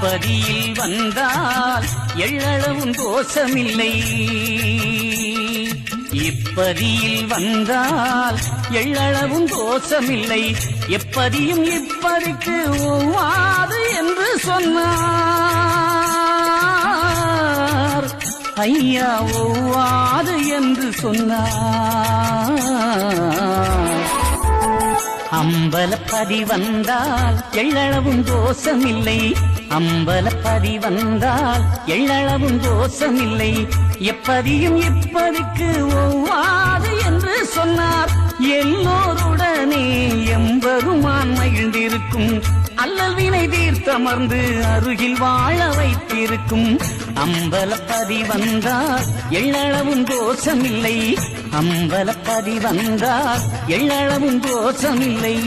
பதியில் வந்தால் எள்ளளவும் தோஷமில்லை. இப்பதியில் வந்தால் எள்ளளவும் தோஷமில்லை. எப்பதியும் இப்பதிக்கு ஒவ்வாது என்று சொன்னார். ஐயா ஒவ்வாது என்று சொன்னார். அம்பலப்பதி வந்தால் எள்ளளவும் தோஷமில்லை. அம்பலப்பதி வந்தால் எள்ளளவும் தோஷமில்லை. எப்பதியும் இப்பதுக்கு ஒவ்வாது என்று சொன்னார். எல்லோருடனே எம்பரும் வைத்திருக்கும். அல்லல் வினை தீர்த்தமர்ந்து அருகில் வாழ வைத்திருக்கும். அம்பலப்பதி வந்தார் எள்ளளவும் தோஷமில்லை. அம்பலப்பதி வந்தார் எள்ளளவும் தோஷமில்லை.